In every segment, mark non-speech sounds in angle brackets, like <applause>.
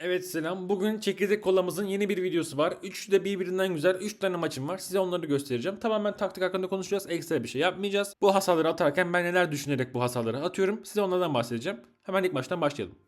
Evet selam. Bugün çekirdek kolamızın yeni bir videosu var. Üçü de birbirinden güzel. 3 tane maçım var. Size onları göstereceğim. Tamamen taktik hakkında konuşacağız. Ekstra bir şey yapmayacağız. Bu hasarları atarken ben neler düşünerek bu hasarları atıyorum. Size onlardan bahsedeceğim. Hemen ilk maçtan başlayalım.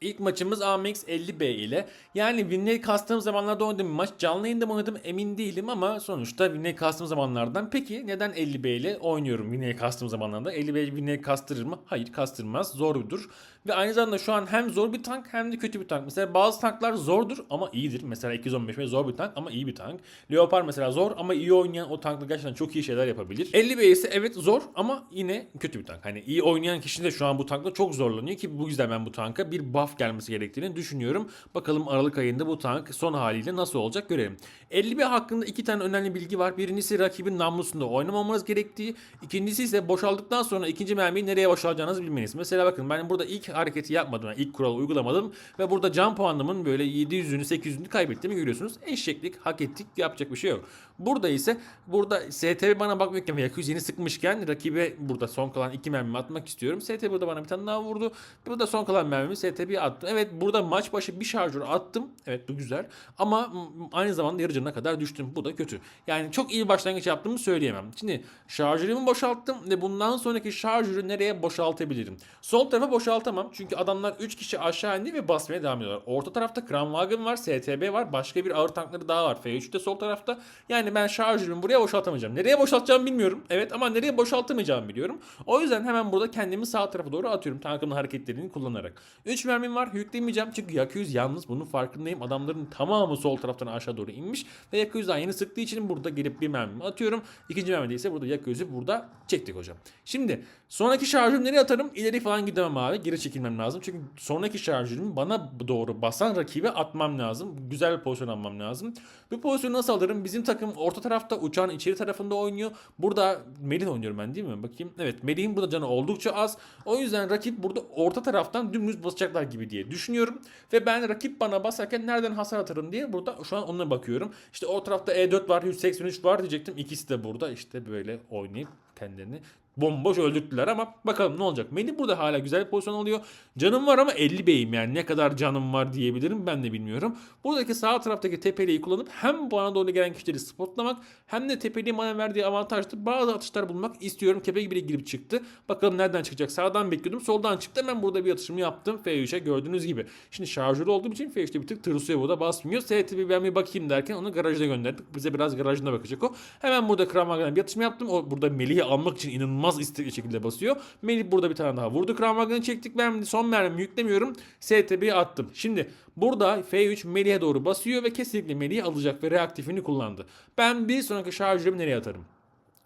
İlk maçımız AMX 50B ile. Yani Winley kastığım zamanlarda oynadığım maç. Canlı yayında mı oynadım emin değilim ama sonuçta Winley kastığım zamanlardan. Peki neden 50B ile oynuyorum Winley kastığım zamanlarda? 50B Winley kastırır mı? Hayır kastırmaz. Zordur. Ve aynı zamanda şu an hem zor bir tank hem de kötü bir tank. Mesela bazı tanklar zordur ama iyidir. Mesela 215 ve zor bir tank ama iyi bir tank. Leopard mesela zor ama iyi oynayan o tankla gerçekten çok iyi şeyler yapabilir. 50B ise evet zor ama yine kötü bir tank. Hani iyi oynayan kişi de şu an bu tankla çok zorlanıyor ki bu yüzden ben bu tanka bir buff gelmesi gerektiğini düşünüyorum. Bakalım Aralık ayında bu tank son haliyle nasıl olacak görelim. 50B hakkında iki tane önemli bilgi var. Birincisi rakibin namlusunda oynamamanız gerektiği. İkincisi ise boşaldıktan sonra ikinci mermiyi nereye boşalacağınızı bilmeniz. Mesela bakın ben burada ilk hareketi yapmadım. Yani ilk kuralı uygulamadım. Ve burada can puanımın böyle 700'ünü 800'ünü kaybettiğimi görüyorsunuz. Eşeklik hak ettik yapacak bir şey yok. Burada ise burada STB bana bakmıyorken veya 200 yeni sıkmışken rakibe burada son kalan iki mermimi atmak istiyorum. STB burada bana bir tane daha vurdu. Burada son kalan mermimi STB'ye attım. Evet burada maç başı bir şarjör attım. Evet bu güzel. Ama aynı zamanda yarı canına kadar düştüm. Bu da kötü. Yani çok iyi bir başlangıç yaptığımı söyleyemem. Şimdi şarjörümü boşalttım ve bundan sonraki şarjörü nereye boşaltabilirim? Sol tarafa boşaltamam. Çünkü adamlar 3 kişi aşağı indi ve basmaya devam ediyorlar. Orta tarafta Kramwagen var, STB var. Başka bir ağır tankları daha var. F3 de sol tarafta. Yani ben şarjörümü buraya boşaltamayacağım. Nereye boşaltacağımı bilmiyorum. Evet ama nereye boşaltamayacağımı biliyorum. O yüzden hemen burada kendimi sağ tarafa doğru atıyorum. Tankımın hareketlerini kullanarak. 3 mermim var. Yüklemeyeceğim. Çünkü Yakuyuz yalnız. Bunun farkındayım. Adamların tamamı sol taraftan aşağı doğru inmiş. Ve Yakuyuz daha yeni sıktığı için burada gelip bir mermimi atıyorum. İkinci mermide ise burada Yakuyuz'u burada çektik hocam. Şimdi sonraki şarjörümü nereye atarım? İleri falan gidemem abi. Geri çekilmem lazım. Çünkü sonraki şarjörümü bana doğru basan rakibe atmam lazım. Güzel bir pozisyon almam lazım. Bu pozisyonu nasıl alırım? Bizim takım orta tarafta uçağın içeri tarafında oynuyor. Burada Melih oynuyorum ben değil mi? Bakayım. Evet Melih'in burada canı oldukça az. O yüzden rakip burada orta taraftan dümdüz basacaklar gibi diye düşünüyorum. Ve ben rakip bana basarken nereden hasar atarım diye burada şu an ona bakıyorum. İşte o tarafta E4 var, 183 var diyecektim. İkisi de burada. İşte böyle oynayıp kendilerini bomboş öldürdüler ama bakalım ne olacak. Melih burada hala güzel bir pozisyon alıyor. Canım var ama 50 beyim yani ne kadar canım var diyebilirim ben de bilmiyorum. Buradaki sağ taraftaki tepeliği kullanıp hem bana doğru gelen kişileri spotlamak hem de tepeliğin bana verdiği avantajlı bazı atışlar bulmak istiyorum. Kepe gibi girip çıktı. Bakalım nereden çıkacak. Sağdan bekliyordum. Soldan çıktı. Hemen burada bir atışımı yaptım. F3'e gördüğünüz gibi. Şimdi şarjörü olduğum için F3'te bir tık tırsıyor burada basmıyor. STB ben bir bakayım derken onu garajda gönderdik. Bize biraz garajına bakacak o. Hemen burada Kramwagen'e bir atışımı yaptım. O burada Melih'i almak için inanılmaz istekli şekilde basıyor. Melih burada bir tane daha vurdu. Kramwagen'ı çektik. Ben son mermimi yüklemiyorum. STB'ye attım. Şimdi burada F3 Melih'e doğru basıyor ve kesinlikle Melih'i alacak ve reaktifini kullandı. Ben bir sonraki şarjörümü nereye atarım?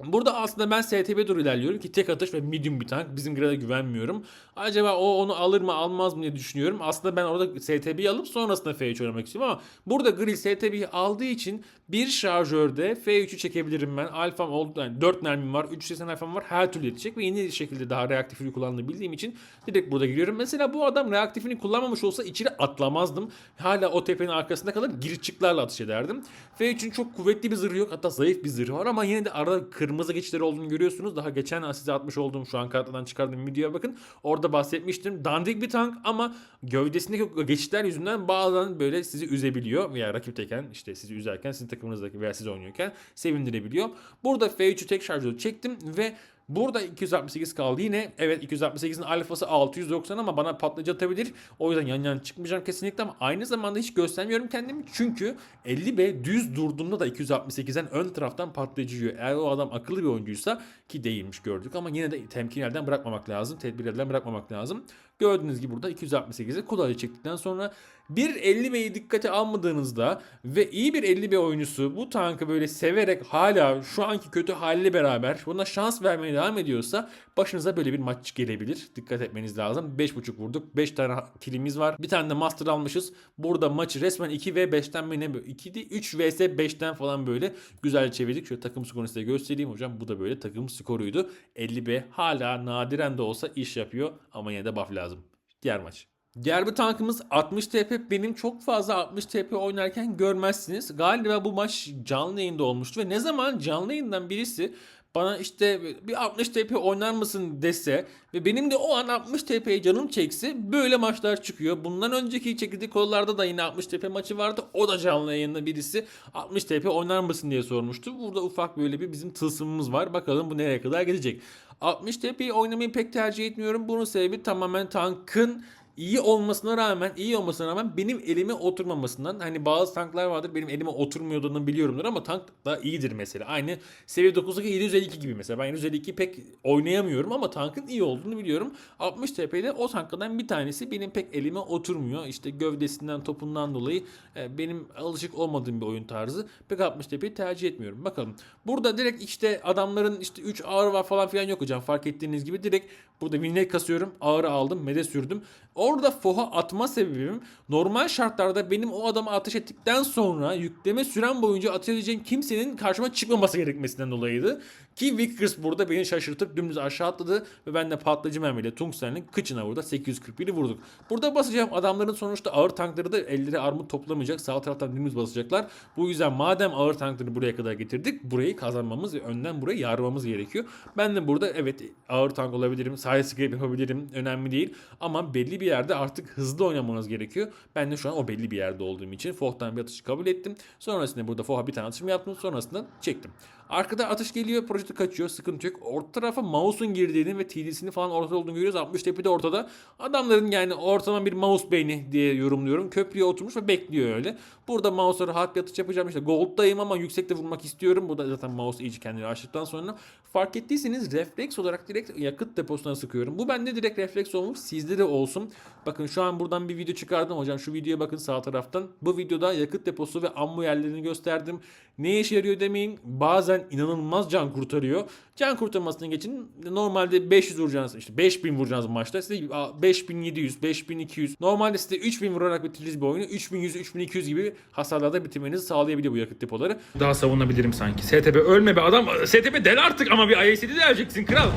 Burada aslında ben STB doğru ilerliyorum ki tek atış ve medium bir tank. Bizim grada güvenmiyorum. Acaba o onu alır mı almaz mı diye düşünüyorum. Aslında ben orada STB'yi alıp sonrasında F3 oynamak istiyorum ama burada Grill STB'yi aldığı için bir şarjörde F3'ü çekebilirim ben. Alfam oldu yani 4 mermim var. 380 alfam var. Her türlü yetecek ve yeni şekilde daha reaktifini kullandığını bildiğim için direkt burada giriyorum. Mesela bu adam reaktifini kullanmamış olsa içeri atlamazdım. Hala o tepenin arkasında kalır giriş çıklarla atış ederdim. F3'ün çok kuvvetli bir zırhı yok. Hatta zayıf bir zırhı var ama yine de arada kırmızı geçişleri olduğunu görüyorsunuz. Daha geçen size atmış olduğum şu an kartlardan çıkardığım videoya bakın. Orada bahsetmiştim. Dandik bir tank ama gövdesindeki geçişler yüzünden bazen böyle sizi üzebiliyor. Veya rakipteyken işte sizi üzerken sizin takımınızdaki veya siz oynuyorken sevindirebiliyor. Burada F3'ü tek şarjörü çektim ve Burada 268 kaldı yine. Evet 268'in alfası 690 ama bana patlayıcı atabilir. O yüzden yan yana çıkmayacağım kesinlikle ama aynı zamanda hiç göstermiyorum kendimi. Çünkü 50B düz durduğunda da 268'den ön taraftan patlayıcı. Eğer o adam akıllı bir oyuncuysa ki değilmiş gördük ama yine de temkin elden bırakmamak lazım. Tedbir elden bırakmamak lazım. Gördüğünüz gibi burada 268'i kolayca çektikten sonra bir 50B'yi dikkate almadığınızda ve iyi bir 50B oyuncusu bu tankı böyle severek hala şu anki kötü haliyle beraber buna şans vermeye devam ediyorsa başınıza böyle bir maç gelebilir. Dikkat etmeniz lazım. 5.5 vurduk. 5 tane kilimiz var. Bir tane de master almışız. Burada maçı resmen 2 ve 5'ten mi ne böyle 2 değil 3 vs 5'ten falan böyle güzel çevirdik. Şöyle takım skorunu size göstereyim hocam. Bu da böyle takım skoruydu. 50B hala nadiren de olsa iş yapıyor ama yine de buff lazım. Diğer maç. Diğer bir tankımız 60 TP. Benim çok fazla 60 TP oynarken görmezsiniz. Galiba bu maç canlı yayında olmuştu ve ne zaman canlı yayından birisi bana işte bir 60 TP oynar mısın dese ve benim de o an 60 TP'ye canım çekse böyle maçlar çıkıyor. Bundan önceki çekildiği kollarda da yine 60 TP maçı vardı. O da canlı yayında birisi 60 TP oynar mısın diye sormuştu. Burada ufak böyle bir bizim tılsımımız var. Bakalım bu nereye kadar gidecek. 60 TP'yi oynamayı pek tercih etmiyorum. Bunun sebebi tamamen tankın iyi olmasına rağmen iyi olmasına rağmen benim elime oturmamasından hani bazı tanklar vardır benim elime oturmuyorduğunu biliyorumdur ama tank da iyidir mesela. Aynı seviye 9'daki 752 gibi mesela. Ben 752 pek oynayamıyorum ama tankın iyi olduğunu biliyorum. 60 TP'de o tanklardan bir tanesi benim pek elime oturmuyor. İşte gövdesinden topundan dolayı e, benim alışık olmadığım bir oyun tarzı. Pek 60 TP'yi tercih etmiyorum. Bakalım. Burada direkt işte adamların işte 3 ağır var falan filan yok hocam. Fark ettiğiniz gibi direkt burada winlay kasıyorum. Ağırı aldım. Mede sürdüm. Orada foha atma sebebim normal şartlarda benim o adama ateş ettikten sonra yükleme süren boyunca ateş edeceğim kimsenin karşıma çıkmaması gerekmesinden dolayıydı. Ki Vickers burada beni şaşırtıp dümdüz aşağı atladı ve ben de patlayıcı mermiyle Tungsten'in kıçına burada 841'i vurduk. Burada basacağım adamların sonuçta ağır tankları da elleri armut toplamayacak. Sağ taraftan dümdüz basacaklar. Bu yüzden madem ağır tankları buraya kadar getirdik burayı kazanmamız ve önden burayı yarmamız gerekiyor. Ben de burada evet ağır tank olabilirim. Side scrape yapabilirim. Önemli değil. Ama belli bir yerde artık hızlı oynamanız gerekiyor. Ben de şu an o belli bir yerde olduğum için Foh'tan bir atışı kabul ettim. Sonrasında burada Foh'a bir tane atışım yaptım. Sonrasında çektim. Arkada atış geliyor. Projekte kaçıyor. Sıkıntı yok. Orta tarafa mouse'un girdiğini ve TD'sini falan ortada olduğunu görüyoruz. 60 tepe de ortada. Adamların yani ortalama bir mouse beyni diye yorumluyorum. Köprüye oturmuş ve bekliyor öyle. Burada mouse'a rahat bir atış yapacağım. İşte gold'dayım ama yüksekte vurmak istiyorum. Burada zaten mouse iyice kendini açtıktan sonra fark ettiyseniz refleks olarak direkt yakıt deposuna sıkıyorum. Bu bende direkt refleks olmuş. Sizde de olsun. Bakın şu an buradan bir video çıkardım hocam. Şu videoya bakın sağ taraftan. Bu videoda yakıt deposu ve ammo yerlerini gösterdim. Ne işe yarıyor demeyin. Bazen inanılmaz can kurtarıyor. Can kurtarmasına geçin. Normalde 500 vuracağınız işte 5000 vuracağınız maçta size 5700, 5200. Normalde size 3000 vurarak bitirdiğiniz bir oyunu 3100, 3200 gibi hasarlarda bitirmenizi sağlayabiliyor bu yakıt depoları. Daha savunabilirim sanki. STB ölme be adam. STB del artık ama bir IAC'de deleceksin kral.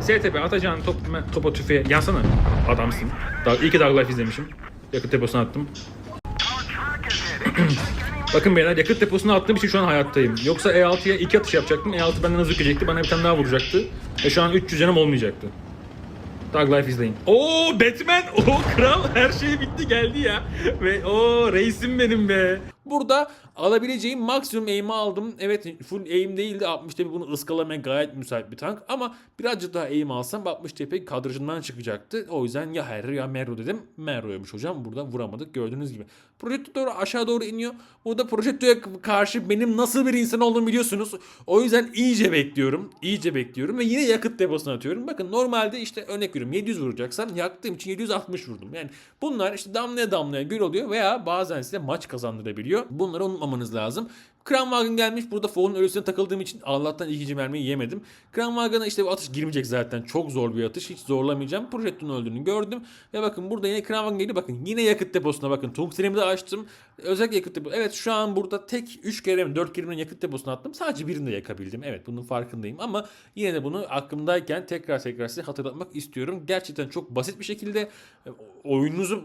STB atacağın top, topa tüfeğe yansana. Adamsın. Daha iyi ki Dark Life izlemişim. Yakıt deposuna attım. <clears throat> Bakın beyler yakıt deposuna attığım için şu an hayattayım. Yoksa E6'ya iki atış yapacaktım. E6 benden hızlı gidecekti. Bana bir tane daha vuracaktı. Ve şu an 300 canım olmayacaktı. Dark Life izleyin. Oo Batman! <laughs> Oo kral her şey bitti geldi ya. Ve o reisim benim be. Burada alabileceğim maksimum aim'i aldım. Evet full aim değildi. 60 TP bunu ıskalamaya gayet müsait bir tank. Ama birazcık daha aim alsam 60 TP kadrajından çıkacaktı. O yüzden ya Harry ya Merro dedim. Merro'ymuş hocam. Burada vuramadık gördüğünüz gibi. Projektör doğru aşağı doğru iniyor. Burada projektöre karşı benim nasıl bir insan olduğumu biliyorsunuz. O yüzden iyice bekliyorum. İyice bekliyorum ve yine yakıt deposuna atıyorum. Bakın normalde işte örnek veriyorum 700 vuracaksam yaktığım için 760 vurdum. Yani bunlar işte damlaya damlaya göl oluyor veya bazen size maç kazandırabiliyor. Bunları unutmamanız lazım. Kranwagen gelmiş. Burada Foğ'un ölüsüne takıldığım için Allah'tan ikinci mermiyi yemedim. Kranwagen'a işte bu atış girmeyecek zaten. Çok zor bir atış. Hiç zorlamayacağım. Projektörün öldüğünü gördüm. Ve bakın burada yine Kranwagen geliyor. Bakın yine yakıt deposuna bakın. Tungstenimi de açtım. Özellikle yakıt deposu. Evet şu an burada tek 3 kere mi 4 kere mi yakıt deposuna attım. Sadece birini de yakabildim. Evet bunun farkındayım. Ama yine de bunu aklımdayken tekrar tekrar size hatırlatmak istiyorum. Gerçekten çok basit bir şekilde e, oyununuzu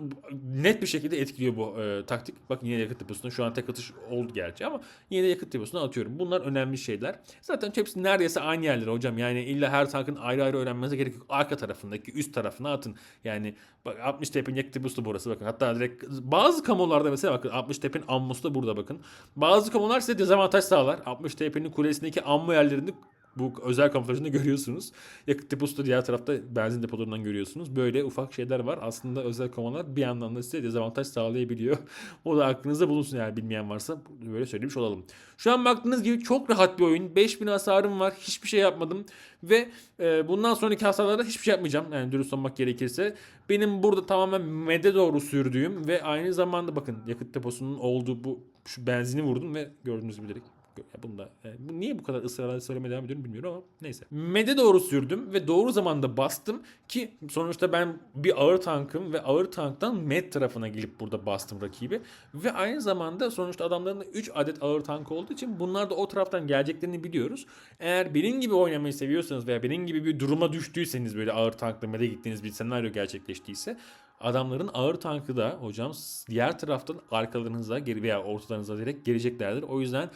net bir şekilde etkiliyor bu e, taktik. Bakın yine yakıt deposuna şu an tek atış oldu gerçi ama yine de yakıt deposuna atıyorum. Bunlar önemli şeyler. Zaten hepsi neredeyse aynı yerlere hocam. Yani illa her tankın ayrı ayrı öğrenmenize gerek yok. Arka tarafındaki üst tarafına atın. Yani bak 60 tepin yakıt deposu da burası bakın. Hatta direkt bazı kamolarda mesela bakın 60 tepin ammosu da burada bakın. Bazı kamolar size dezavantaj sağlar. 60 tepinin kulesindeki ammo yerlerini bu özel kamuflajında <laughs> görüyorsunuz. Yakıt deposu da diğer tarafta benzin depolarından görüyorsunuz. Böyle ufak şeyler var. Aslında özel komalar bir yandan da size dezavantaj sağlayabiliyor. <laughs> o da aklınızda bulunsun yani bilmeyen varsa böyle söylemiş olalım. Şu an baktığınız gibi çok rahat bir oyun. 5000 hasarım var. Hiçbir şey yapmadım. Ve e, bundan sonraki hasarlarda hiçbir şey yapmayacağım. Yani dürüst olmak gerekirse. Benim burada tamamen mede doğru sürdüğüm ve aynı zamanda bakın yakıt deposunun olduğu bu şu benzini vurdum ve gördüğünüz gibi direkt ya bunu da yani bu niye bu kadar ısrarla söylemeye devam ediyorum bilmiyorum ama neyse. Mede doğru sürdüm ve doğru zamanda bastım ki sonuçta ben bir ağır tankım ve ağır tanktan med tarafına gelip burada bastım rakibi ve aynı zamanda sonuçta adamların da 3 adet ağır tank olduğu için bunlar da o taraftan geleceklerini biliyoruz. Eğer benim gibi oynamayı seviyorsanız veya benim gibi bir duruma düştüyseniz böyle ağır tankla mede gittiğiniz bir senaryo gerçekleştiyse adamların ağır tankı da hocam diğer taraftan arkalarınıza geri veya ortalarınıza direkt geleceklerdir. O yüzden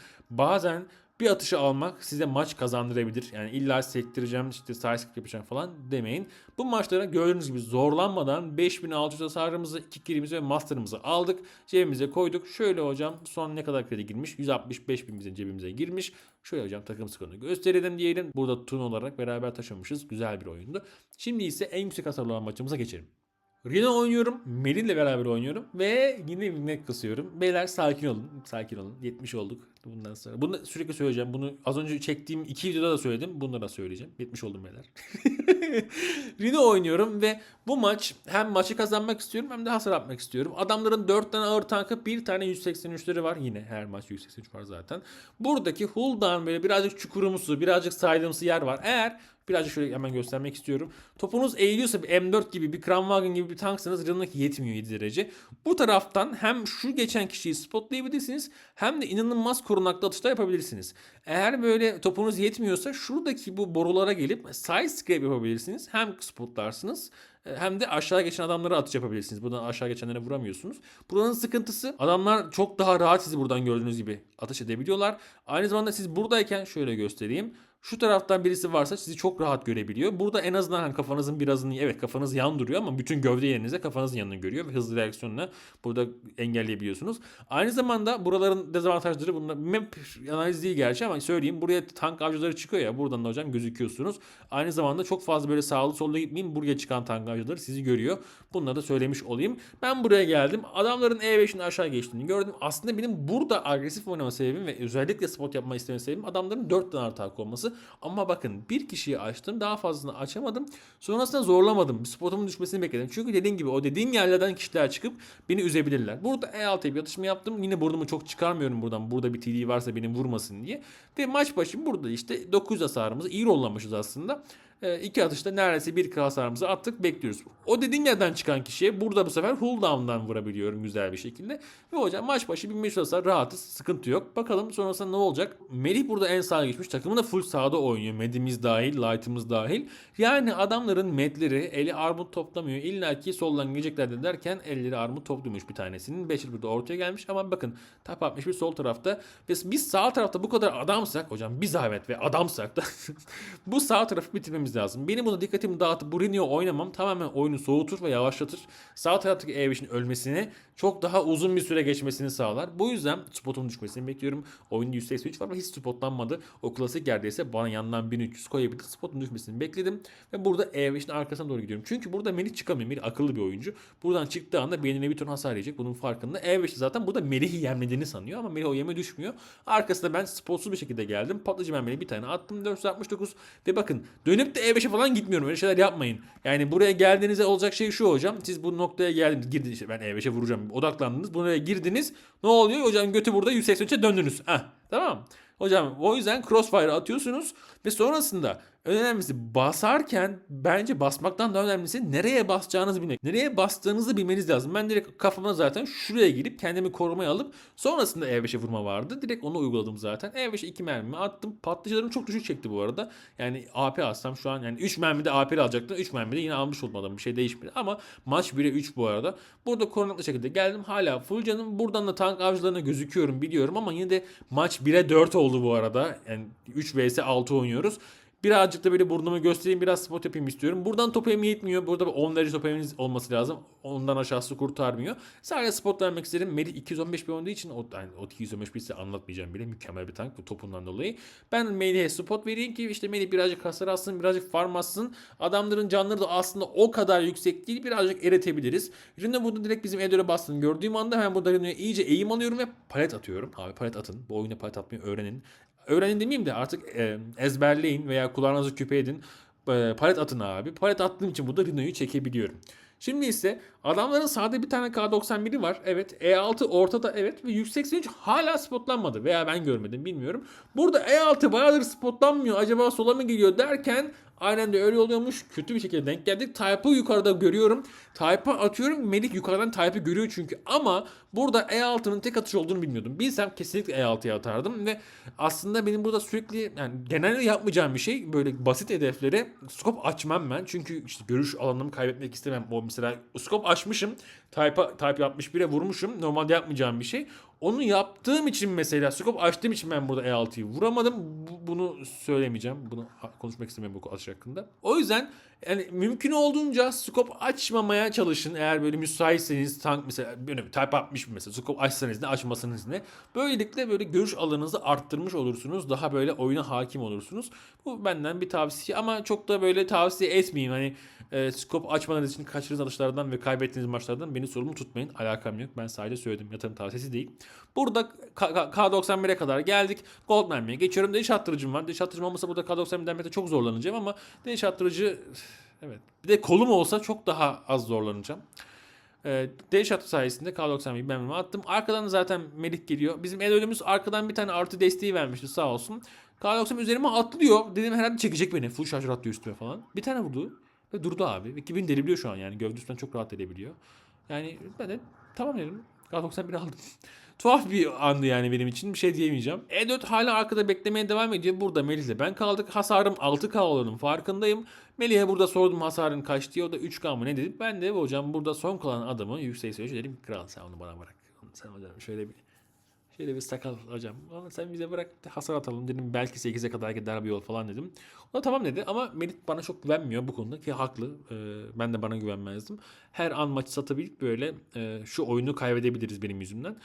bazen bir atışı almak size maç kazandırabilir. Yani illa sektireceğim işte side skip yapacağım falan demeyin. Bu maçlara gördüğünüz gibi zorlanmadan 5600 hasarımızı, 2 killimizi ve master'ımızı aldık. Cebimize koyduk. Şöyle hocam son ne kadar kredi girmiş? 165 bin bizim cebimize girmiş. Şöyle hocam takım skorunu gösterelim diyelim. Burada turn olarak beraber taşımışız. Güzel bir oyundu. Şimdi ise en yüksek hasarlı olan maçımıza geçelim. Rino oynuyorum. Melih ile beraber oynuyorum. Ve yine bilmek kısıyorum. Beyler sakin olun. Sakin olun. 70 olduk bundan sonra. Bunu sürekli söyleyeceğim. Bunu az önce çektiğim iki videoda da söyledim. Bunda da söyleyeceğim. 70 oldum beyler. <laughs> Rino oynuyorum ve bu maç hem maçı kazanmak istiyorum hem de hasar atmak istiyorum. Adamların 4 tane ağır tankı bir tane 183'leri var. Yine her maç 183 var zaten. Buradaki Huldan böyle birazcık çukurumsu, birazcık saydığımsı yer var. Eğer Birazcık şöyle hemen göstermek istiyorum. Topunuz eğiliyorsa bir M4 gibi bir Kramwagen gibi bir tanksanız Rino'daki yetmiyor 7 derece. Bu taraftan hem şu geçen kişiyi spotlayabilirsiniz hem de inanılmaz korunaklı atışlar yapabilirsiniz. Eğer böyle topunuz yetmiyorsa şuradaki bu borulara gelip side scrape yapabilirsiniz. Hem spotlarsınız e, hem de aşağı geçen adamlara atış yapabilirsiniz. Buradan aşağı geçenlere vuramıyorsunuz. Buranın sıkıntısı adamlar çok daha rahat sizi buradan gördüğünüz gibi atış edebiliyorlar. Aynı zamanda siz buradayken şöyle göstereyim. Şu taraftan birisi varsa sizi çok rahat görebiliyor. Burada en azından hani kafanızın birazını evet kafanız yan duruyor ama bütün gövde yerinize kafanızın yanını görüyor ve hızlı reaksiyonla burada engelleyebiliyorsunuz. Aynı zamanda buraların dezavantajları bunlar map analiz değil gerçi ama söyleyeyim buraya tank avcıları çıkıyor ya buradan da hocam gözüküyorsunuz. Aynı zamanda çok fazla böyle sağlı solda gitmeyin buraya çıkan tank avcıları sizi görüyor. Bunları da söylemiş olayım. Ben buraya geldim. Adamların E5'in aşağı geçtiğini gördüm. Aslında benim burada agresif oynama sebebim ve özellikle spot yapma isteme sebebim adamların 4 tane artı olması. Ama bakın bir kişiyi açtım daha fazlasını açamadım. Sonrasında zorlamadım. Spotumun düşmesini bekledim. Çünkü dediğim gibi o dediğim yerlerden kişiler çıkıp beni üzebilirler. Burada E6'ya bir atışma yaptım. Yine burnumu çok çıkarmıyorum buradan. Burada bir TD varsa beni vurmasın diye. Ve maç başı burada işte 900 hasarımızı iyi rollamışız aslında. E, iki atışta neredeyse bir hasarımızı attık bekliyoruz. O dediğim yerden çıkan kişiye burada bu sefer hull down'dan vurabiliyorum güzel bir şekilde. Ve hocam maç başı 1500 hasar rahatız sıkıntı yok. Bakalım sonrasında ne olacak? Melih burada en sağa geçmiş. Takımı da full sağda oynuyor. Medimiz dahil, light'ımız dahil. Yani adamların medleri eli armut toplamıyor. İlla ki soldan gelecekler derken elleri armut topluyormuş bir tanesinin. Beşir burada ortaya gelmiş ama bakın tap 61 sol tarafta. Ve biz sağ tarafta bu kadar adamsak hocam bir zahmet ve adamsak da <laughs> bu sağ tarafı bitirmemiz lazım. Benim buna dikkatimi dağıtıp bu Rinio oynamam tamamen oyunu soğutur ve yavaşlatır. Sağ taraftaki E5'in ölmesini çok daha uzun bir süre geçmesini sağlar. Bu yüzden spotun düşmesini bekliyorum. Oyunda 183 var ama hiç spotlanmadı. O klasik yerdeyse bana yandan 1300 koyabilir. Spotun düşmesini bekledim. Ve burada E5'in arkasına doğru gidiyorum. Çünkü burada Melih çıkamıyor. Melih akıllı bir oyuncu. Buradan çıktığı anda beynine bir ton hasar yiyecek. Bunun farkında. E5 zaten burada Melih'i yemlediğini sanıyor ama Melih o yeme düşmüyor. Arkasında ben spotsuz bir şekilde geldim. Patlıcı ben bir tane attım. 469 ve bakın dönüp de E5'e falan gitmiyorum. Öyle şeyler yapmayın. Yani buraya geldiğinizde olacak şey şu hocam. Siz bu noktaya geldiniz. Girdiniz. Ben E5'e vuracağım. Odaklandınız. Buraya girdiniz. Ne oluyor? Hocam götü burada 183'e döndünüz. Heh, tamam. Hocam o yüzden crossfire atıyorsunuz ve sonrasında önemlisi basarken bence basmaktan daha önemlisi nereye basacağınızı bilmek. Nereye bastığınızı bilmeniz lazım. Ben direkt kafama zaten şuraya girip kendimi korumaya alıp sonrasında E5'e vurma vardı. Direkt onu uyguladım zaten. E5'e 2 mermi attım. Patlıcılarım çok düşük çekti bu arada. Yani AP alsam şu an yani 3 mermide AP alacaktım. 3 mermide yine almış olmadım. Bir şey değişmedi ama maç 1'e 3 bu arada. Burada korunaklı şekilde geldim. Hala full canım. Buradan da tank avcılarına gözüküyorum biliyorum ama yine de maç 1'e 4 oldu bu arada. Yani 3 vs 6 oynuyoruz. Birazcık da böyle burnumu göstereyim biraz spot yapayım istiyorum. Buradan top aim yetmiyor. Burada 10 derece top aim'iniz olması lazım. Ondan aşağısı kurtarmıyor. Sadece spot vermek istedim. Melih 215 bir oynadığı için o, yani o 215 bir anlatmayacağım bile. Mükemmel bir tank bu topundan dolayı. Ben Melih'e spot vereyim ki işte Melih birazcık hasar alsın, birazcık farm atsın. Adamların canları da aslında o kadar yüksek değil. Birazcık eretebiliriz. Rino burada direkt bizim Edor'a bastığını gördüğüm anda hemen burada Rino'ya iyice eğim alıyorum ve palet atıyorum. Abi palet atın. Bu oyuna palet atmayı öğrenin öğrenin demeyeyim de artık e, ezberleyin veya kulağınızı küpe edin. E, palet atın abi. Palet attığım için burada Rino'yu çekebiliyorum. Şimdi ise adamların sağda bir tane K91'i var. Evet. E6 ortada evet. Ve 183 hala spotlanmadı. Veya ben görmedim bilmiyorum. Burada E6 bayağıdır spotlanmıyor. Acaba sola mı geliyor derken Aynen de öyle oluyormuş. Kötü bir şekilde denk geldik. Type'ı yukarıda görüyorum. Type'a atıyorum. Melik yukarıdan Type'ı görüyor çünkü. Ama burada E6'nın tek atış olduğunu bilmiyordum. Bilsem kesinlikle E6'ya atardım. Ve aslında benim burada sürekli yani genelde yapmayacağım bir şey. Böyle basit hedeflere scope açmam ben. Çünkü işte görüş alanımı kaybetmek istemem. O mesela scope açmışım. Type, type 61'e vurmuşum. Normalde yapmayacağım bir şey. Onu yaptığım için mesela scope açtığım için ben burada E6'yı vuramadım. Bu- bunu söylemeyeceğim. Bunu konuşmak istemiyorum bu atış hakkında. O yüzden yani mümkün olduğunca scope açmamaya çalışın. Eğer böyle müsaitseniz tank mesela bir type 60 mesela scope açsanız ne açmasanız ne. Böylelikle böyle görüş alanınızı arttırmış olursunuz. Daha böyle oyuna hakim olursunuz. Bu benden bir tavsiye ama çok da böyle tavsiye etmeyeyim. Hani e, scope açmanız için kaçırdığınız atışlardan ve kaybettiğiniz maçlardan beni sorumlu tutmayın. Alakam yok. Ben sadece söyledim. Yatırım tavsiyesi değil. Burada K- K- K91'e kadar geldik. Gold mermiye geçiyorum. Deniş attırıcım var. Deniş attırıcım olmasa burada K91'den denmekte çok zorlanacağım ama deniş attırıcı evet. Bir de kolum olsa çok daha az zorlanacağım. Ee, deniş attı sayesinde K91'i ben attım. Arkadan zaten Melik geliyor. Bizim el ölümümüz arkadan bir tane artı desteği vermişti sağ olsun. K90 üzerime atlıyor. Dedim herhalde çekecek beni. Full şarjör atlıyor üstüme falan. Bir tane vurdu. Ve durdu abi. Ve 2000 delebiliyor şu an yani. Gövde üstünden çok rahat delebiliyor. Yani ben de tamam dedim. K91 aldım. Tuhaf bir andı yani benim için. Bir şey diyemeyeceğim. E4 hala arkada beklemeye devam ediyor. Burada Melih'le ben kaldık. Hasarım 6K olanın farkındayım. Melih'e burada sordum hasarın kaç diye. O da 3K mı ne dedi. Ben de hocam burada son kalan adamı yüksek söylüyor. Dedim kral sen onu bana bırak. Sen hocam şöyle bir Şöyle bir sakal hocam. Ama sen bize bırak hasar atalım dedim. Belki 8'e kadar gider bir yol falan dedim. O da tamam dedi ama Melih bana çok güvenmiyor bu konuda ki haklı. Ee, ben de bana güvenmezdim. Her an maçı satabilip böyle e, şu oyunu kaybedebiliriz benim yüzümden.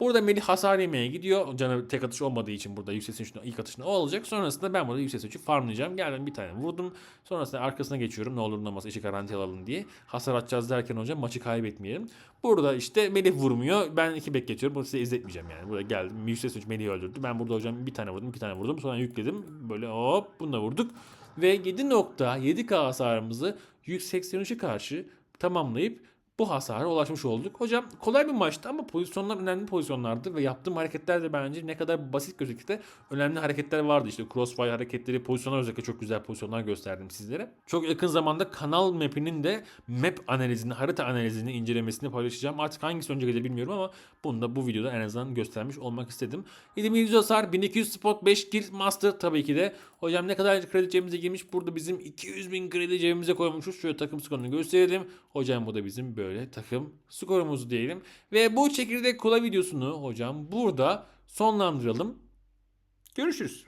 Burada Melih hasar yemeye gidiyor. Canı tek atış olmadığı için burada yüksek seçişinde ilk atışında o olacak. Sonrasında ben burada yüksek seçişi farmlayacağım. Geldim bir tane vurdum. Sonrasında arkasına geçiyorum. Ne olur ne olmaz işi garanti alalım diye. Hasar atacağız derken hocam maçı kaybetmeyelim. Burada işte Melih vurmuyor. Ben iki bekletiyorum. Bunu size izletmeyeceğim yani. Burada geldim. Yüksek seçici Melih'i öldürdü. Ben burada hocam bir tane vurdum. iki tane vurdum. Sonra yükledim. Böyle hop bunu da vurduk. Ve 7.7K hasarımızı 183'e karşı tamamlayıp bu hasara ulaşmış olduk. Hocam kolay bir maçtı ama pozisyonlar önemli pozisyonlardı ve yaptığım hareketler de bence ne kadar basit gözükse de önemli hareketler vardı. İşte crossfire hareketleri, pozisyonlar özellikle çok güzel pozisyonlar gösterdim sizlere. Çok yakın zamanda kanal map'inin de map analizini, harita analizini, incelemesini paylaşacağım. Artık hangisi önce gelir bilmiyorum ama bunu da bu videoda en azından göstermiş olmak istedim. 7100 hasar, 1200 spot, 5 kill master tabii ki de. Hocam ne kadar kredi cebimize girmiş? Burada bizim 200 bin kredi cebimize koymuşuz. Şöyle takım skorunu gösterelim. Hocam bu da bizim böyle takım skorumuz diyelim. Ve bu çekirdek kola videosunu hocam burada sonlandıralım. Görüşürüz.